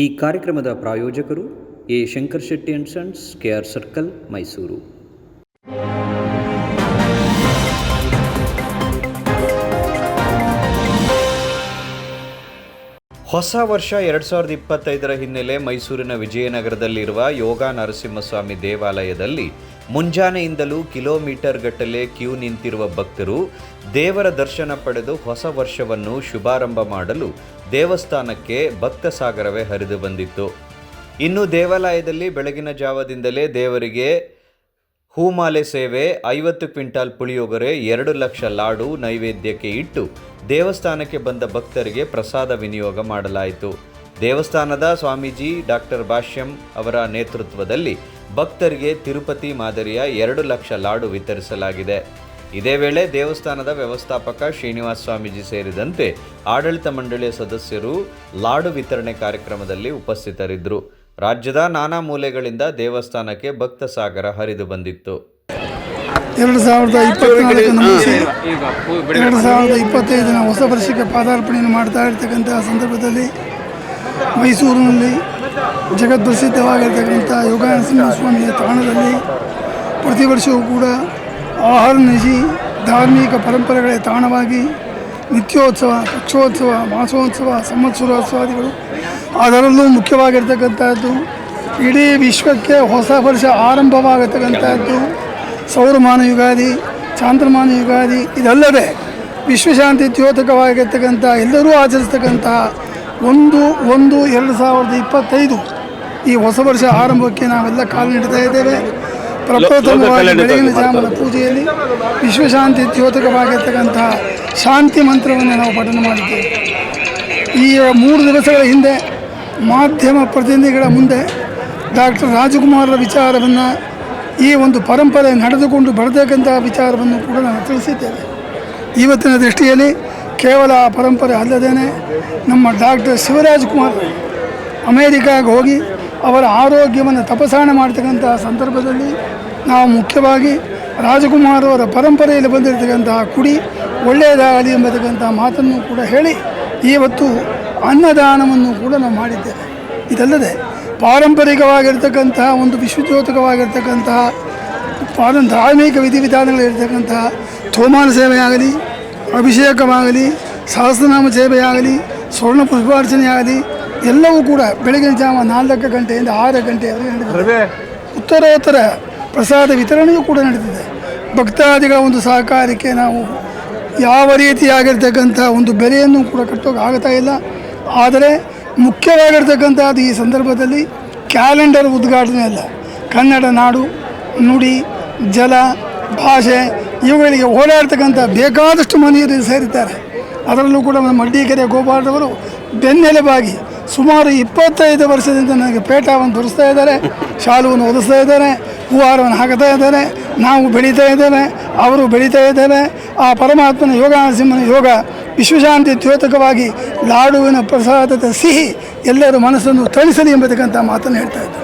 ಈ ಕಾರ್ಯಕ್ರಮದ ಪ್ರಾಯೋಜಕರು A. Shankar Shetty and sons KR circle Mysuru. ಹೊಸ ವರ್ಷ ಎರಡು ಸಾವಿರದ ಇಪ್ಪತ್ತೈದರ ಹಿನ್ನೆಲೆ ಮೈಸೂರಿನ ವಿಜಯನಗರದಲ್ಲಿರುವ ಯೋಗ ನರಸಿಂಹಸ್ವಾಮಿ ದೇವಾಲಯದಲ್ಲಿ ಮುಂಜಾನೆಯಿಂದಲೂ ಕಿಲೋಮೀಟರ್ ಗಟ್ಟಲೆ ಕ್ಯೂ ನಿಂತಿರುವ ಭಕ್ತರು ದೇವರ ದರ್ಶನ ಪಡೆದು ಹೊಸ ವರ್ಷವನ್ನು ಶುಭಾರಂಭ ಮಾಡಲು ದೇವಸ್ಥಾನಕ್ಕೆ ಭಕ್ತ ಸಾಗರವೇ ಹರಿದು ಬಂದಿತ್ತು. ಇನ್ನು ದೇವಾಲಯದಲ್ಲಿ ಬೆಳಗಿನ ಜಾವದಿಂದಲೇ ದೇವರಿಗೆ ಹೂಮಾಲೆ ಸೇವೆ ಐವತ್ತು ಕ್ವಿಂಟಾಲ್ ಪುಳಿಯೋಗರೆ ಎರಡು ಲಕ್ಷ ಲಾಡು ನೈವೇದ್ಯಕ್ಕೆ ಇಟ್ಟು ದೇವಸ್ಥಾನಕ್ಕೆ ಬಂದ ಭಕ್ತರಿಗೆ ಪ್ರಸಾದ ವಿನಿಯೋಗ ಮಾಡಲಾಯಿತು. ದೇವಸ್ಥಾನದ ಸ್ವಾಮೀಜಿ ಡಾಕ್ಟರ್ ಭಾಷ್ಯಂ ಅವರ ನೇತೃತ್ವದಲ್ಲಿ ಭಕ್ತರಿಗೆ ತಿರುಪತಿ ಮಾದರಿಯ ಎರಡು ಲಕ್ಷ ಲಾಡು ವಿತರಿಸಲಾಗಿದೆ. ಇದೇ ವೇಳೆ ದೇವಸ್ಥಾನದ ವ್ಯವಸ್ಥಾಪಕ ಶ್ರೀನಿವಾಸ ಸ್ವಾಮೀಜಿ ಸೇರಿದಂತೆ ಆಡಳಿತ ಮಂಡಳಿಯ ಸದಸ್ಯರು ಲಾಡು ವಿತರಣೆ ಕಾರ್ಯಕ್ರಮದಲ್ಲಿ ಉಪಸ್ಥಿತರಿದ್ದರು. ರಾಜ್ಯದ ನಾನಾ ಮೂಲೆಗಳಿಂದ ದೇವಸ್ಥಾನಕ್ಕೆ ಭಕ್ತ ಸಾಗರ ಹರಿದು ಬಂದಿತ್ತು. ಎರಡು ಸಾವಿರದ ಇಪ್ಪತ್ನಾಲ್ಕನ್ನು ಮುಗಿಸಿ ಎರಡು ಸಾವಿರದ ಇಪ್ಪತ್ತೈದನ ಹೊಸ ವರ್ಷಕ್ಕೆ ಪಾದಾರ್ಪಣೆಯನ್ನು ಮಾಡ್ತಾ ಇರ್ತಕ್ಕಂಥ ಸಂದರ್ಭದಲ್ಲಿ ಮೈಸೂರಿನಲ್ಲಿ ಜಗತ್ಪ್ರಸಿದ್ಧವಾಗಿರ್ತಕ್ಕಂಥ ಯೋಗಾನರಸಿಂಹ ಸ್ವಾಮಿಯ ತಾಣದಲ್ಲಿ ಪ್ರತಿ ವರ್ಷವೂ ಕೂಡ ಆಹಾರ ನಿಜಿ ಧಾರ್ಮಿಕ ಪರಂಪರೆಗಳ ತಾಣವಾಗಿ ನಿತ್ಯೋತ್ಸವ ಪಕ್ಷೋತ್ಸವ ಮಾಸೋತ್ಸವ ಸಂವತ್ಸರೋತ್ಸವಾದಿಗಳು. ಅದರಲ್ಲೂ ಮುಖ್ಯವಾಗಿರ್ತಕ್ಕಂಥದ್ದು ಇಡೀ ವಿಶ್ವಕ್ಕೆ ಹೊಸ ವರ್ಷ ಆರಂಭವಾಗತಕ್ಕಂಥದ್ದು ಸೌರಮಾನ ಯುಗಾದಿ ಚಾಂದ್ರಮಾನ ಯುಗಾದಿ ಇದಲ್ಲದೆ ವಿಶ್ವಶಾಂತಿ ದ್ಯೋತಕವಾಗಿರ್ತಕ್ಕಂಥ ಎಲ್ಲರೂ ಆಚರಿಸ್ತಕ್ಕಂಥ ಒಂದು ಒಂದು ಎರಡು ಸಾವಿರದ ಇಪ್ಪತ್ತೈದು ಈ ಹೊಸ ವರ್ಷ ಆರಂಭಕ್ಕೆ ನಾವೆಲ್ಲ ಕಾಲು ನೀಡ್ತಾ ಇದ್ದೇವೆ. ಪ್ರಪ್ರಥಮವಾಗಿ ಬೆಳಗಿನ ಜಾಮನ ಪೂಜೆಯಲ್ಲಿ ವಿಶ್ವಶಾಂತಿ ದ್ಯೋತಕವಾಗಿರ್ತಕ್ಕಂಥ ಶಾಂತಿ ಮಂತ್ರವನ್ನು ನಾವು ಪಠಣ ಮಾಡಿದ್ದೇವೆ. ಈ ಮೂರು ದಿವಸಗಳ ಹಿಂದೆ ಮಾಧ್ಯಮ ಪ್ರತಿನಿಧಿಗಳ ಮುಂದೆ ಡಾಕ್ಟರ್ ರಾಜಕುಮಾರರ ವಿಚಾರವನ್ನು ಈ ಒಂದು ಪರಂಪರೆ ನಡೆದುಕೊಂಡು ಬರತಕ್ಕಂಥ ವಿಚಾರವನ್ನು ಕೂಡ ನಾವು ತಿಳಿಸಿದ್ದೇವೆ ಇವತ್ತಿನ ದೃಷ್ಟಿಯಲ್ಲಿ ಕೇವಲ ಆ ಪರಂಪರೆ ಅಲ್ಲದೇನೆ ನಮ್ಮ ಡಾಕ್ಟರ್ ಶಿವರಾಜ್ ಕುಮಾರ್ ಅಮೇರಿಕಾಗೆ ಹೋಗಿ ಅವರ ಆರೋಗ್ಯವನ್ನು ತಪಾಸಣೆ ಮಾಡ್ತಕ್ಕಂಥ ಸಂದರ್ಭದಲ್ಲಿ ನಾವು ಮುಖ್ಯವಾಗಿ ರಾಜಕುಮಾರ್ ಅವರ ಪರಂಪರೆಯಲ್ಲಿ ಬಂದಿರತಕ್ಕಂತಹ ಕುಡಿ ಒಳ್ಳೆಯದಾಗಲಿ ಎಂಬತಕ್ಕಂಥ ಮಾತನ್ನು ಕೂಡ ಹೇಳಿ ಇವತ್ತು ಅನ್ನದಾನವನ್ನು ಕೂಡ ನಾವು ಮಾಡಿದ್ದೇವೆ. ಇದಲ್ಲದೆ ಪಾರಂಪರಿಕವಾಗಿರ್ತಕ್ಕಂತಹ ಒಂದು ವಿಶ್ವದ್ಯೋತಕವಾಗಿರ್ತಕ್ಕಂತಹ ಪಾರ ಧಾರ್ಮಿಕ ವಿಧಿವಿಧಾನಗಳಿರ್ತಕ್ಕಂತಹ ಥೋಮಾನ ಸೇವೆಯಾಗಲಿ ಅಭಿಷೇಕವಾಗಲಿ ಸಹಸ್ರನಾಮ ಸೇವೆಯಾಗಲಿ ಸ್ವರ್ಣ ಪುಷ್ಪಾರ್ಚನೆಯಾಗಲಿ ಎಲ್ಲವೂ ಕೂಡ ಬೆಳಗಿನ ಜಾಮ ನಾಲ್ಕು ಗಂಟೆಯಿಂದ ಆರು ಗಂಟೆಯವರೆಗೆ ನಡೆದಿದೆ. ಉತ್ತರೋತ್ತರ ಪ್ರಸಾದ ವಿತರಣೆಯೂ ಕೂಡ ನಡೆದಿದೆ. ಭಕ್ತಾದಿಗಳ ಒಂದು ಸಹಕಾರಕ್ಕೆ ನಾವು ಯಾವ ರೀತಿಯಾಗಿರ್ತಕ್ಕಂಥ ಒಂದು ಬೆಲೆಯನ್ನು ಕೂಡ ಕಟ್ಟೋಕೆ ಆಗ್ತಾ ಇಲ್ಲ. ಆದರೆ ಮುಖ್ಯವಾಗಿರ್ತಕ್ಕಂಥದ್ದು ಈ ಸಂದರ್ಭದಲ್ಲಿ ಕ್ಯಾಲೆಂಡರ್ ಉದ್ಘಾಟನೆ ಅಲ್ಲ. ಕನ್ನಡ ನಾಡು, ನುಡಿ, ಜಲ, ಭಾಷೆ ಇವುಗಳಿಗೆ ಓಡಾಡ್ತಕ್ಕಂಥ ಬೇಕಾದಷ್ಟು ಮನೆಯರು ಸೇರಿದ್ದಾರೆ. ಅದರಲ್ಲೂ ಕೂಡ ನಮ್ಮ ಮಡ್ಡಿಕೆರೆ ಗೋಪಾಲರವರು ಬೆನ್ನೆಲುಬಾಗಿ ಸುಮಾರು ಇಪ್ಪತ್ತೈದು ವರ್ಷದಿಂದ ನನಗೆ ಪೇಟವನ್ನು ಧರಿಸ್ತಾ ಇದ್ದಾರೆ, ಶಾಲುವನ್ನು ಒದಿಸ್ತಾ ಇದ್ದಾರೆ, ಹೂವಾರವನ್ನು ಹಾಕ್ತಾ ಇದ್ದಾರೆ. ನಾವು ಬೆಳೀತಾ ಇದ್ದೇವೆ, ಅವರು ಬೆಳೀತಾ ಇದ್ದೇವೆ. ಆ ಪರಮಾತ್ಮನ ಯೋಗ ಸಿಂಹನ ಯೋಗ ವಿಶ್ವಶಾಂತಿ ದ್ಯೋತಕವಾಗಿ ಲಾಡುವಿನ ಪ್ರಸಾದದ ಸಿಹಿ ಎಲ್ಲರ ಮನಸ್ಸನ್ನು ತಣಿಸಲಿ ಎಂಬತಕ್ಕಂಥ ಮಾತನ್ನು ಹೇಳ್ತಾ ಇದ್ದಾರೆ